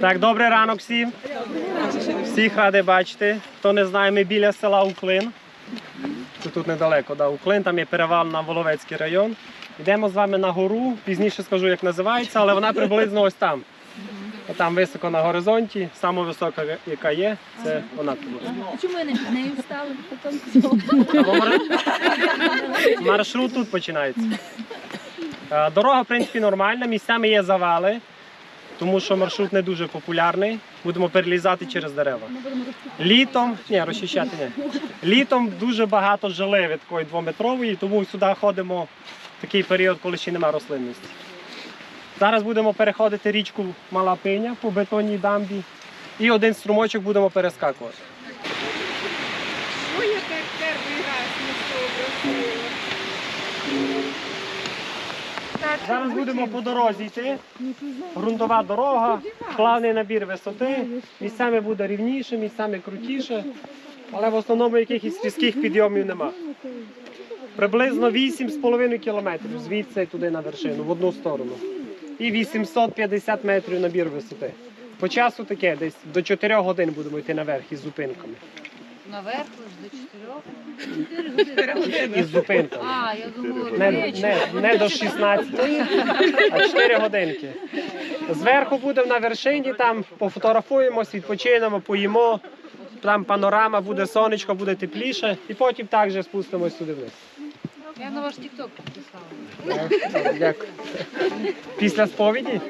Так, добрий ранок всім. Всіх радий бачити. Хто не знає, ми біля села Уклин. Це тут недалеко, да, Уклин, там є перевал на Воловецький район. Йдемо з вами на гору, пізніше скажу, як називається, але вона приблизно ось там. Там високо на горизонті, сама висока, яка є, це вона тут. Чому не нею стали? Потім Або мар- Маршрут тут починається. Дорога, в принципі, нормальна, місцями є завали, тому що маршрут не дуже популярний. Будемо перелізати через дерева. Літом, ні, розчищати ні. Літом дуже багато жили від такої двометрової, тому сюди ходимо в такий період, коли ще немає рослинності. Зараз будемо переходити річку Мала Пиня по бетонній дамбі. І один струмочок будемо перескакувати. Перший раз Зараз будемо по дорозі йти. Грунтова дорога, плавний набір висоти. Місцями буде рівніше, місцями крутіше, але в основному якихось різких підйомів нема. Приблизно 8,5 кілометрів звідси туди на вершину, в одну сторону. І 850 метрів набір висоти. По часу таке, десь до 4 годин будемо йти наверх із зупинками. наверх аж до чотирьох. Із зупинками. А, я думаю, Не, не, не до 16, а 4 годинки. Зверху будемо на вершині, там пофотографуємось, відпочинемо, поїмо. Там панорама, буде сонечко, буде тепліше, і потім також спустимось сюди вниз. Я на ваш тікток підписала. Дякую. Після сповіді?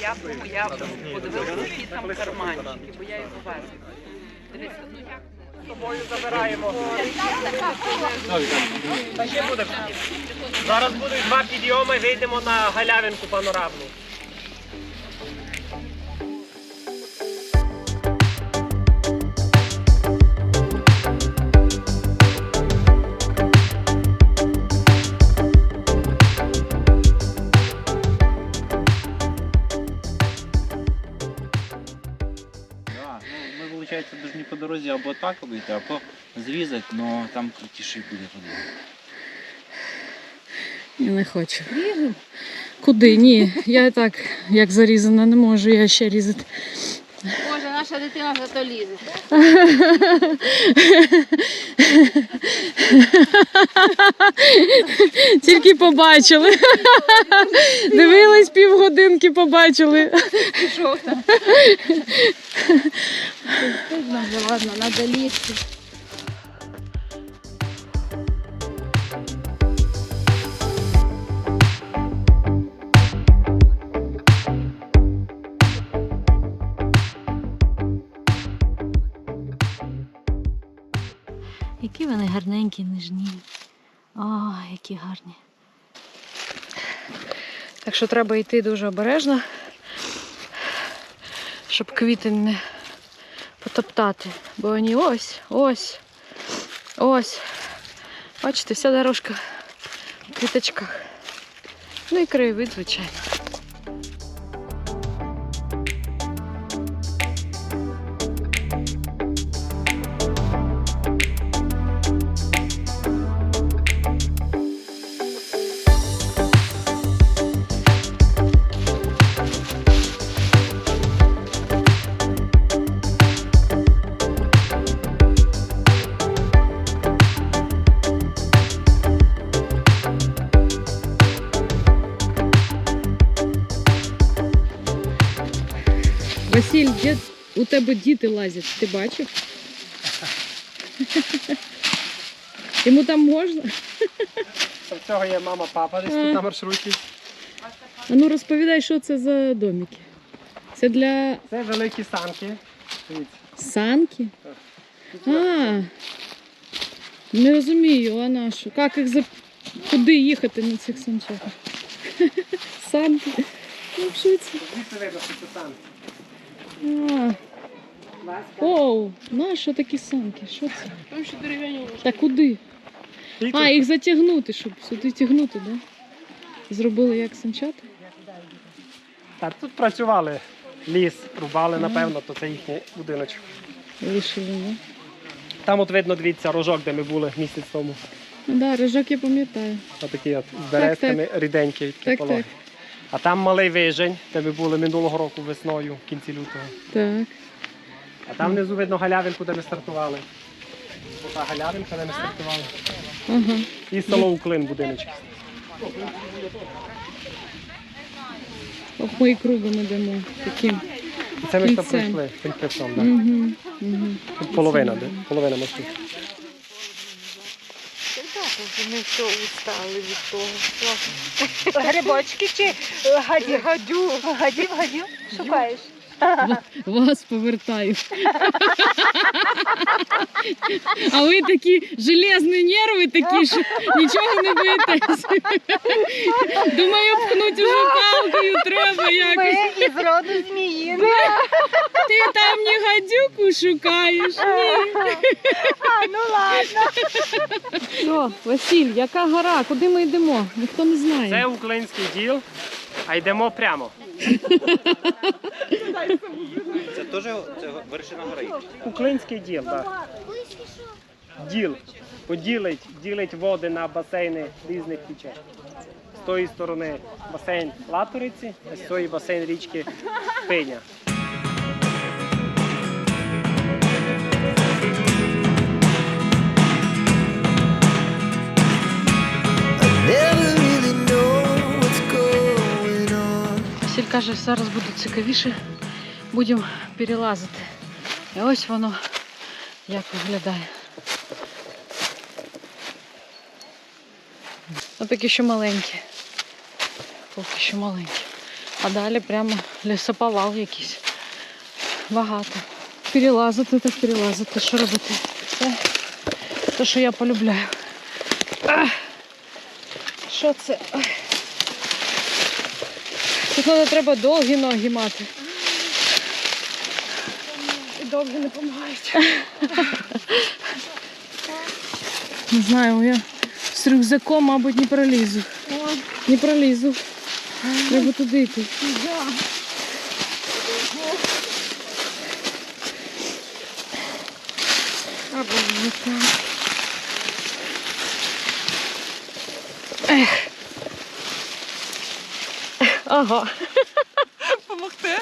Я, я подивилася, які там карманчики, бо я його бачила. Дивіться, ну як? З тобою забираємо. Та ще буде. Зараз будуть два підйоми, вийдемо на галявинку панорамну. Або так робити, або зрізати, але там крутіше буде туди. Я не хочу. Куди? Ні. Я так, як зарізана, не можу я ще різати. Боже, наша дитина зато лізе. Тільки побачили. Дивились півгодинки, побачили. Стидно вже, ладно, треба лізти. Які вони гарненькі, ніжні. О, які гарні. Так що треба йти дуже обережно, щоб квіти не потоптати. Бо вони ось, ось, ось. Бачите, вся дорожка в квіточках. Ну і краєвид, звичайно. Василь, де у тебе діти лазять? Ти бачив? Йому там можна? В цього є мама, папа десь тут на маршруті. А ну розповідай, що це за домики. Це для Це великі санки. Дивіться. санки? А, не розумію, а на що? Як їх за... Куди їхати на цих санчатах? Санки. Ну, що це? Звідси видно, що це санки. Оу, на що такі санки? Що це? Там ще дерев'яні Та куди? А, їх затягнути, щоб сюди тягнути, да? Зробили як санчата? Так, тут працювали. Ліс рубали, напевно, то це їхній будиночок. Вирішили, да? Там от видно, дивіться, рожок, де ми були місяць тому. Ну, да, рижок я пам'ятаю. Отакі от з березками ріденькі такі Так, так. А там малий вижень, де ми були минулого року весною, в кінці лютого. Так. А там внизу видно галявинку, де ми стартували. Ота галявинка, де ми стартували. Ага. І село Уклин будиночки. Ох, ми і кругом ідемо. Таким. Це ми там Кільцем. пройшли тим хребтом. Угу. Угу. Тут половина, де? половина мосту. Ми все устали від того. Грибочки чи гадів? Гадю. Гадів, гадів. Шукаєш? Вас повертаю. А ви такі железні нерви такі, що нічого не боїтесь. Думаю, пхнуть уже палкою треба якось. із роду змії. Ти там не гадюку шукаєш. Ні. Ну ладно. Що, Василь, яка гора? Куди ми йдемо? Ніхто не знає. Це знає. Уклинський діл, а йдемо прямо. Це теж це вершина гори. Куклинський діл, так. Діл. Поділить, ділить води на басейни різних річок. З тої сторони басейн Латориці, а з цієї басейн річки Пиня. Каже, зараз буде цікавіше. Будемо перелазити. І ось воно як виглядає. Ось такі що маленькі. Поки що маленькі. А далі прямо лісоповал якийсь. Багато. Перелазити так перелазити. Що робити? Це те, що я полюбляю. Що це? Ах. Тут треба, треба довгі ноги мати. І довгі не допомагають. Не знаю, я з рюкзаком, мабуть, не пролізу. Не пролізу. Треба туди йти. Або. Ех. Ага. Помогти?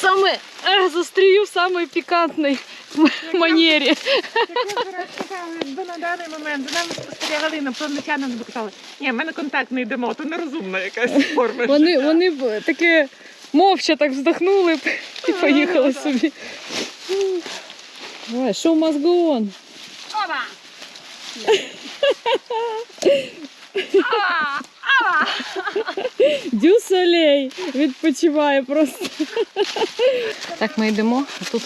Саме застрію в самій пікантній манері. На даний момент за нами спостерігали б казали, ні, ми на контакт не йдемо, то нерозумна якась форма. Вони, вони б таке мовча так вздохнули б і поїхали собі. Давай, show must go on. Дю солей відпочиває просто. Так ми йдемо, а тут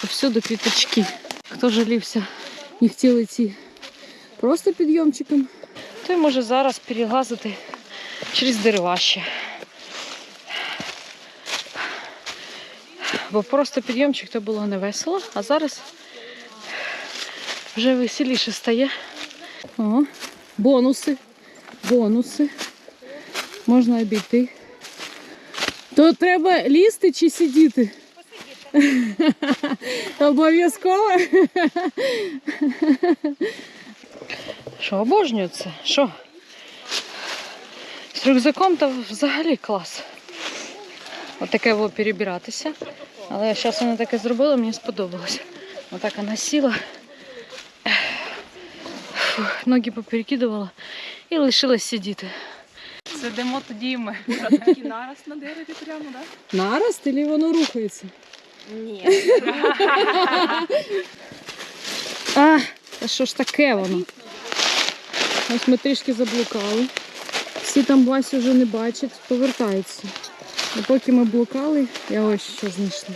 повсюду квіточки. Хто жалівся, не хотів йти просто підйомчиком, той може зараз перелазити через дерева ще. Бо просто підйомчик то було не весело, а зараз вже веселіше стає. О, бонуси. Бонуси. Можна обійти. То треба лізти чи сидіти? Посидіти. Обов'язково. Що, обожнюю це? Що? З рюкзаком то взагалі клас. Отаке во перебиратися. Але зараз вона таке зробила, мені сподобалось. Отак вона сіла. Фух, ноги поперекидувала і лишилась сидіти. Сидимо тоді ми. І нараз на дереві прямо, так? Нарост чи воно рухається? Ні. А, та що ж таке воно? Ось ми трішки заблукали. Всі там Васю вже не бачать, повертаються. І поки ми блукали, я ось що знайшла.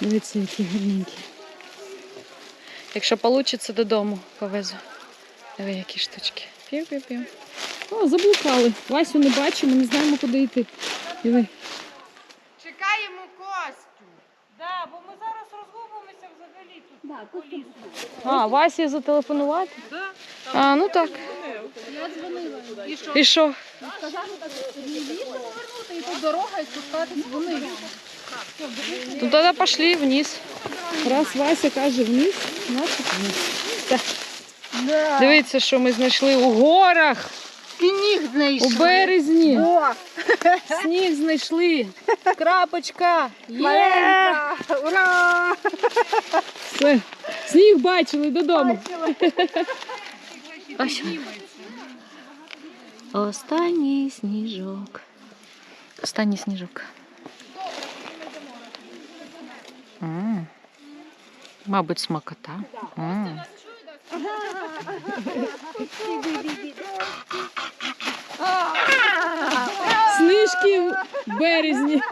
Дивіться, які гарненькі. Якщо вийде, додому повезу. Диви, які штучки. Пів-пів-пів. О, заблукали. Васю не бачимо, не знаємо, куди йти. Диви. Чекаємо Костю. Да, бо ми зараз розгубимося взагалі тут. по лісу. А, Васі зателефонувати? А, ну так. Я дзвонила. І що? І що? Сказали, так лівіше повернути, і тут дорога, і спускатись вони. Ну тоді пішли вниз. Раз Вася каже вниз, значить вниз. Так. Дивіться, що ми знайшли у горах Сніг знайшли. у березні. О, Сніг знайшли. Крапочка. Є. Маленька. Ура! Все. Сніг бачили додому. Ось. Останній сніжок. Останній сніжок. М. Мабуть, смакота. М. Снижки в березні.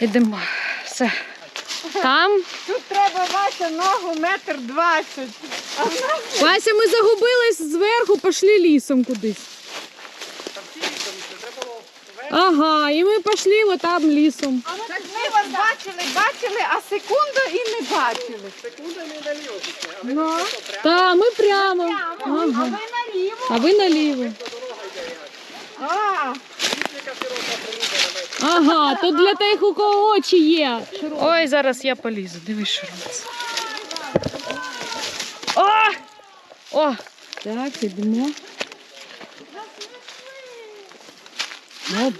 Ідемо. Все. Там. Тут треба Вася ногу метр двадцять. Вася, ми загубились зверху, пішли лісом кудись. Ага, і ми пішли отам лісом. Так ми вас бачили, бачили, а секунду і не бачили. Ну, Та, ми прямо. а Ага. ви наліво. А ви наліво. А, Ага, то для тих, у кого очі є. Ой, зараз я полізу. Дивись, що робиться. О! О! Так, ідемо. О,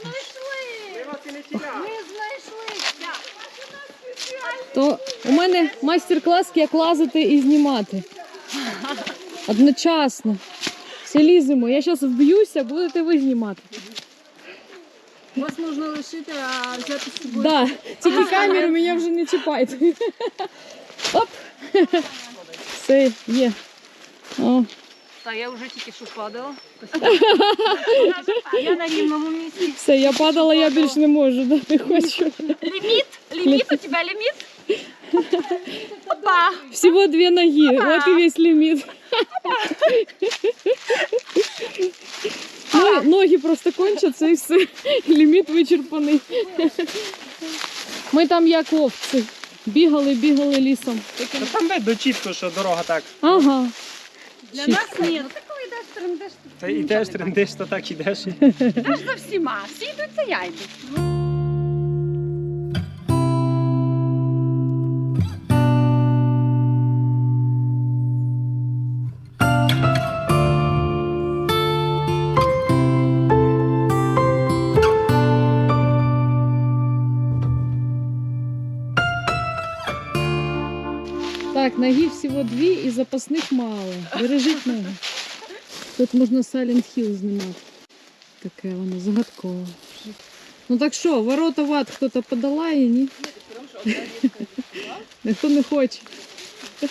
То у мене майстер-клас, як лазити і знімати. Одночасно. Всі ліземо. Я зараз вб'юся, будете ви знімати. вас можна лишити, а взяти з собою. Да, тільки камеру мене вже не чіпайте. Оп! Все, є. О, Та я вже тільки що падала. Я на рівному місці. все, я падала, я більше не можу, да, не хочу. Ліміт? Ліміт? У тебе ліміт? Опа! Всего две ноги, вот и весь лимит. Ну, ноги просто кончатся і все. Ліміт вичерпаний. Ми там як овці. Бігали, бігали лісом. Та там видно чітко, що дорога так. Ага. Для нас ні. Ну так коли йдеш, трендеш, Та йдеш, трендиш, то так ідеш. йдеш за всіма. Всі йдуть, це я йду. Так, ноги всього дві і запасних мало. Бережіть ноги. Тут можна Silent Hill знімати. Таке воно загадкове. Ну так що, ворота в ад хто-то подолає, ні? Ніхто не хоче.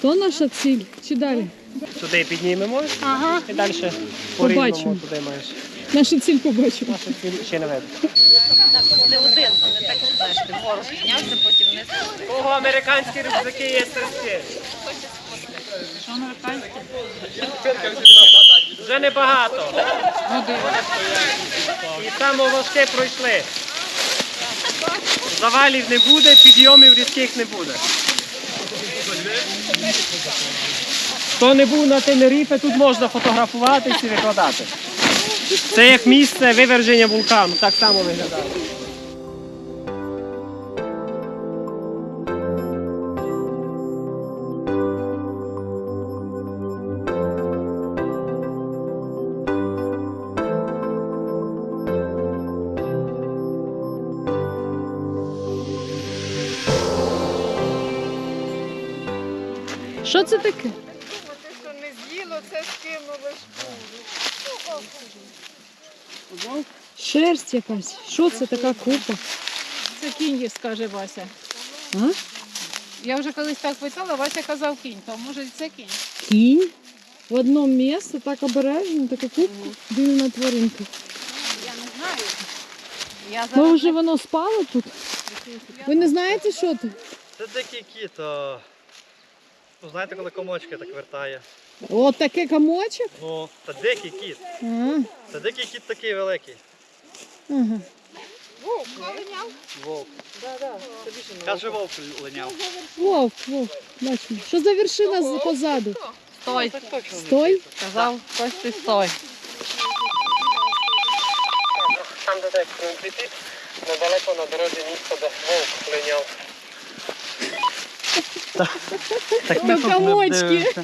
То наша ціль? Чи далі? Туди піднімемо Ага. і далі по рівному туди маєш. Наша ціль побачимо. Наша ціль ще не видно. Кого американські рюкзаки є стрибки? Що американські? Вже небагато. І саме важке пройшли. Завалів не буде, підйомів різких не буде. Хто не був на Тенеріфе, тут можна фотографуватись і викладати. Це як місце виверження вулкану, так само виглядає. Що це таке? Те, що не з'їло, це скинули. Шерсть якась. Що це така купа? Це кінь, скаже Вася. А? Я вже колись так питала, Вася казав кінь, то може і це кінь. Кінь? В одному місці, так обережно, таку кубку. Дивна тваринка. Я не знаю. Я Ну зараз вже воно спало тут. Ви не знаєте, що це? Це дикий кіт. А... Ну, знаєте, коли комочки так вертає. О, таке комочок? Ну, це дикий кіт. А, Це дикий кіт такий великий. ага. Вовк. Каже вовк линяв. Вовк, вовк, бачимо. Що за вершина з- позаду? стой. Стой. Казав, Костя, стой. Там де так піти, недалеко на дорозі місце, де вовк линяв. Так ми комочки.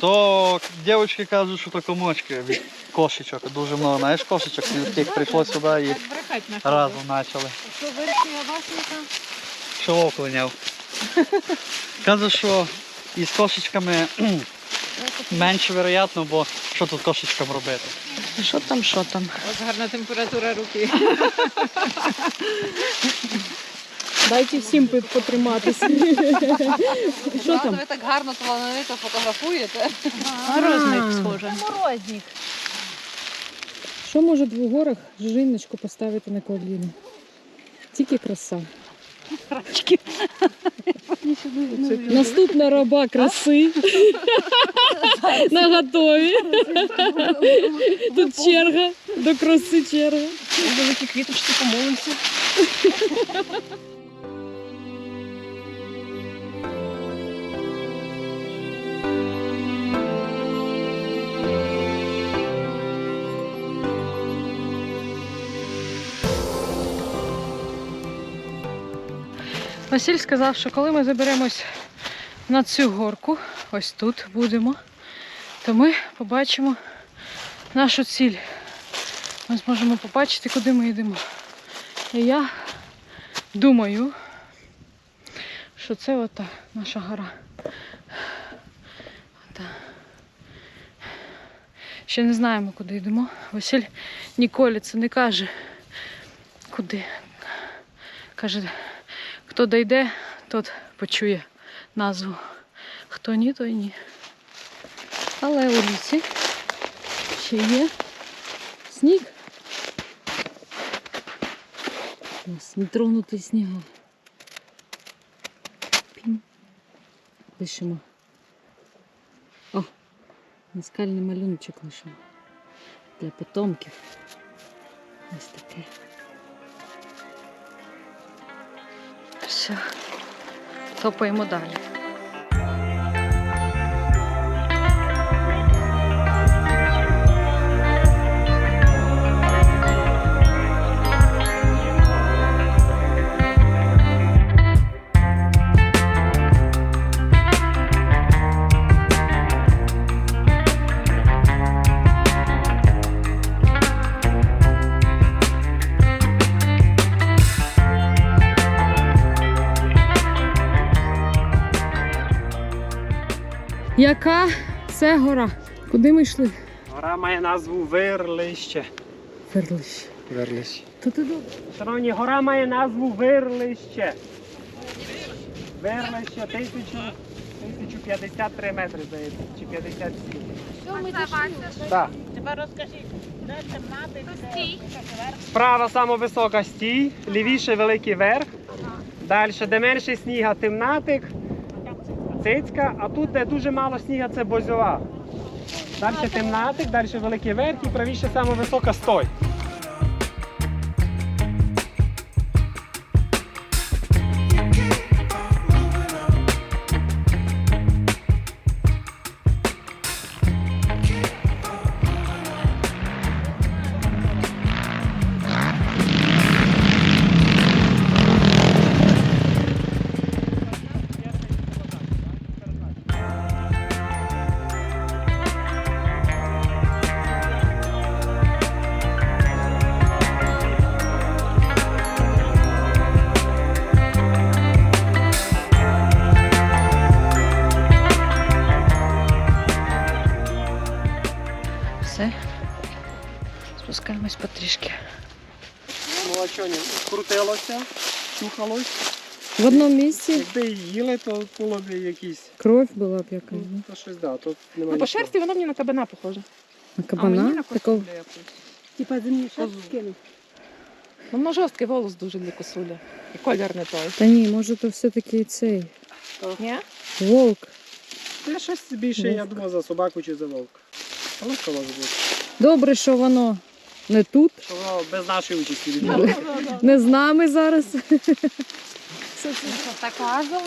То дівчатки кажуть, що то комочки від кошечок. Дуже много, знаєш, кошечок сільських прийшло сюди і разом почали. Що версія Васенька? Що вовк линяв. Каже, що із кошечками менше вероятно, бо що тут кошечкам робити? Що там, що там? Ось гарна температура руки. Дайте всім потриматися. Що там? Ви так гарно талановито фотографуєте. Морозник схоже. Морозник. Що може в горах жіночку поставити на коліна? Тільки краса. Наступна раба краси. На готові. Тут черга, до краси черга. Великі квіточки помолимося. Василь сказав, що коли ми заберемось на цю горку, ось тут будемо, то ми побачимо нашу ціль. Ми зможемо побачити, куди ми йдемо. І я думаю, що це ота наша гора. Ота. Ще не знаємо, куди йдемо. Василь ніколи це не каже, куди. Каже, Хто дойде, тот почує назву. Хто ні, той ні. Але у лісі ще є сніг. Ось нетронутий сніга. Пінь. Лишимо. О, наскальний малюночок лишимо. Для потомків. Ось таке. Топаємо далі. Яка це гора? Куди ми йшли? Гора має назву Вирлище. Верлище. Вирлище. То ти добре. Шановні, гора має назву Вирлище. Вирлище 1000, 1053 метри, здається, чи 57. Так. Тепер розкажіть, де темнати, де Справа сама висока стій, лівіше великий верх. Далі, де менше сніга, темнатик, цицька, а тут, де дуже мало сніга, це бозьова. Далі темнатик, далі великий верх і правіше саме висока стой. А чухалось. В одному місці Якби їли, то було б якісь. кров була б якась. Ну, то щось, да, тут Ну, по шерсті воно мені на кабана похоже. На А мені кабана? на Такого... косулю якусь. Типа зимні шапки. Ну, воно жорсткий волос дуже для косулі. І колір не той. Та ні, може то все-таки цей Ні? вовк. Це щось більше, я думав, за собаку чи за вовка. Але що може бути? Добре, що воно не тут, Що воно без нашої участі відбулося. не з нами зараз. Так лазила?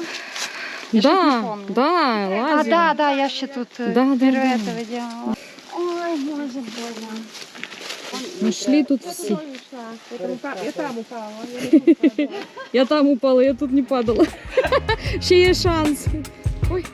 Да, да, А, лазимо. да, да, я ще тут Да, да, піруети да. виділа. Ой, боже, боже. Нашли тут всі. Я там упала. Я там упала, я тут не падала. Ще є шанс. Ой.